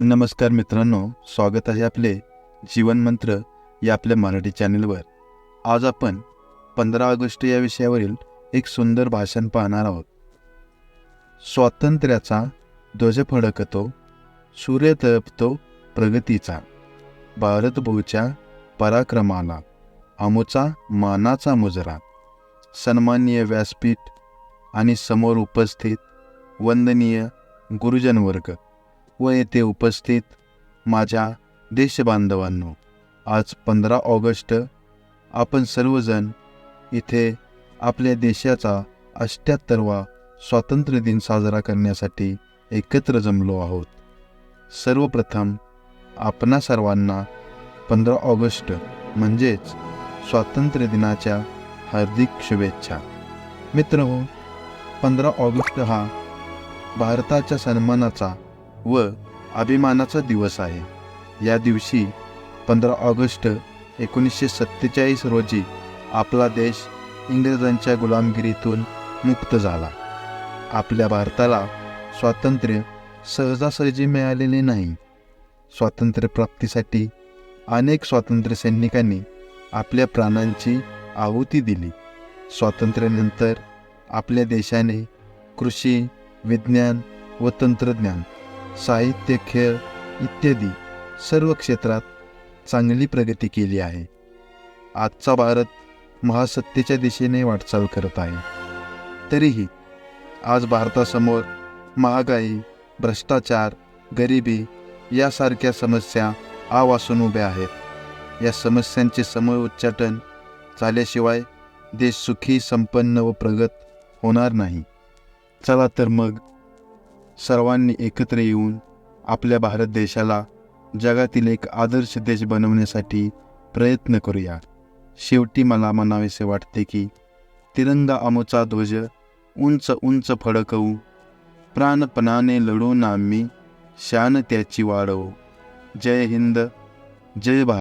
नमस्कार मित्रांनो स्वागत आहे आपले जीवन मंत्र या आपल्या मराठी चॅनलवर. आज आपण पंधरा ऑगस्ट या विषयावरील एक सुंदर भाषण पाहणार आहोत. स्वातंत्र्याचा ध्वज फडकतो सूर्य तळपतो प्रगतीचा भारतभूच्या पराक्रमाला आमोचा मानाचा मुजरा सन्माननीय व्यासपीठ आणि समोर उपस्थित वंदनीय गुरुजनवर्ग. व येथे उपस्थित माझ्या देशबांधवांनो आज पंधरा ऑगस्ट आपण सर्वजण इथे आपल्या देशाचा अष्ट्याहत्तरवा स्वातंत्र्य दिन साजरा करण्यासाठी एकत्र जमलो आहोत. सर्वप्रथम आपणा सर्वांना पंधरा ऑगस्ट म्हणजेच स्वातंत्र्य दिनाच्या हार्दिक शुभेच्छा. मित्र हो पंधरा ऑगस्ट हा भारताच्या सन्मानाचा व अभिमानाचा दिवस आहे. या दिवशी पंधरा ऑगस्ट एकोणीसशे सत्तेचाळीस रोजी आपला देश इंग्रजांच्या गुलामगिरीतून मुक्त झाला. आपल्या भारताला स्वातंत्र्य सहजासहजी मिळालेले नाही. स्वातंत्र्यप्राप्तीसाठी अनेक स्वातंत्र्य सैनिकांनी आपल्या प्राणांची आहुती दिली. स्वातंत्र्यानंतर आपल्या देशाने कृषी विज्ञान व तंत्रज्ञान साहित्य खेळ इत्यादी सर्व क्षेत्रात चांगली प्रगती केली आहे. आजचा भारत महासत्तेच्या दिशेने वाटचाल करत आहे. तरीही आज भारतासमोर महागाई भ्रष्टाचार गरिबी यासारख्या समस्या आवासून उभ्या आहेत. या समस्यांचे समूळ उच्चाटन झाल्याशिवाय देश सुखी संपन्न व प्रगत होणार नाही. चला तर मग सर्वांनी एकत्र येऊन आपल्या भारत देशाला जगातील एक आदर्श देश बनवण्यासाठी प्रयत्न करूया. शेवटी मला म्हणावेसे वाटते की तिरंगा अमोचा ध्वज उंच उंच फडकवू प्राणपणाने लढून आम्ही शान त्याची वाढवू. जय हिंद जय भारत.